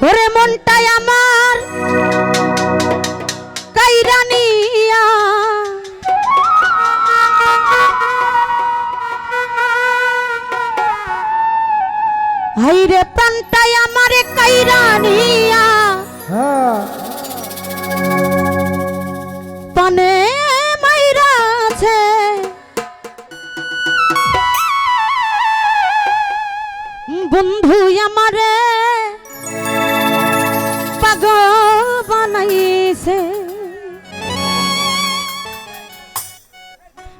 ওরে মনটাই আমার। কাইরানিয়া হাইরে প্রাণটাই আমার কাইরানিয়া হ্যাঁ। পানে কাজ বানাইছে।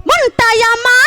মনটাই আমার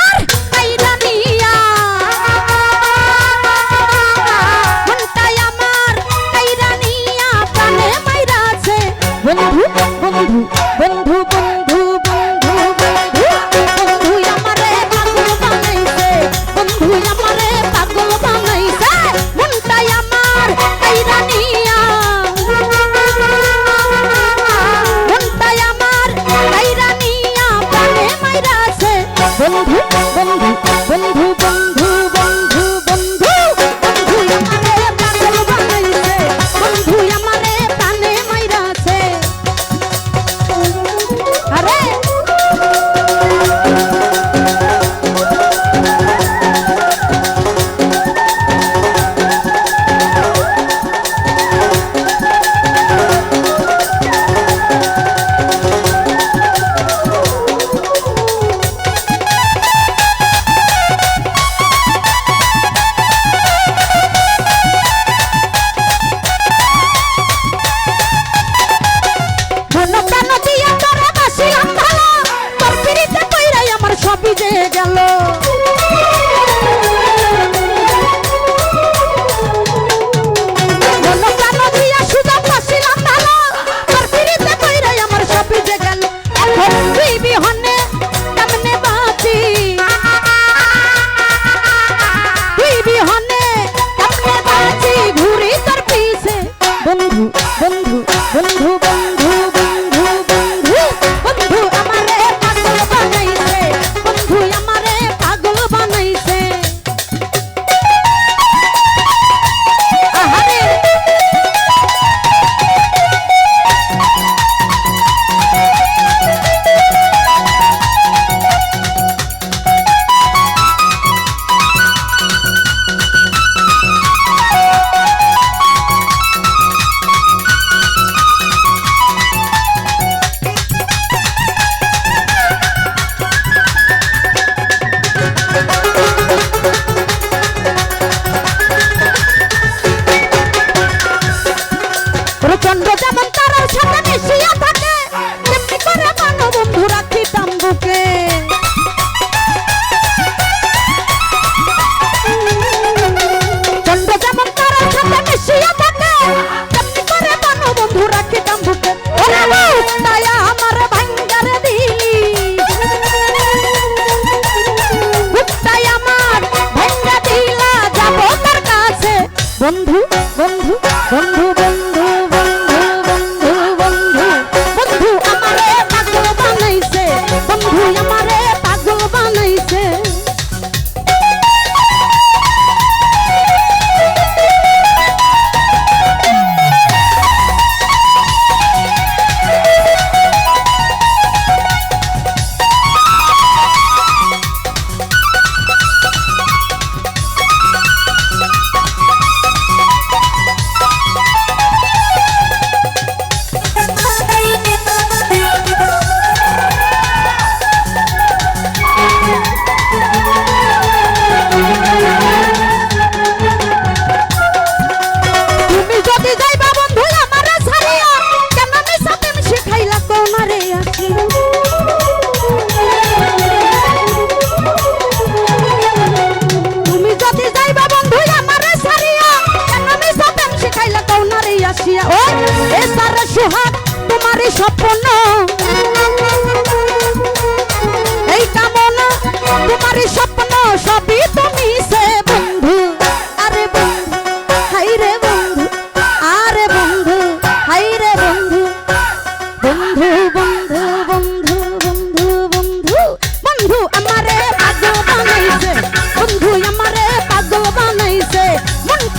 ভিজে গেল।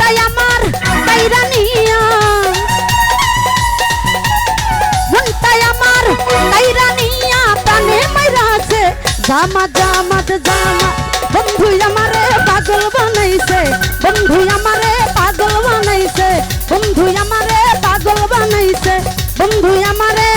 তাই আমার তাইরানিয়া তাই আমার তাইরানিয়া প্রাণে মাইরাছে জামা জামাত জামা, বন্ধু আমারে পাগল বানাইছে। বন্ধু আমারে পাগল বানাইছে। বন্ধু আমারে পাগল বানাইছে। বন্ধু আমারে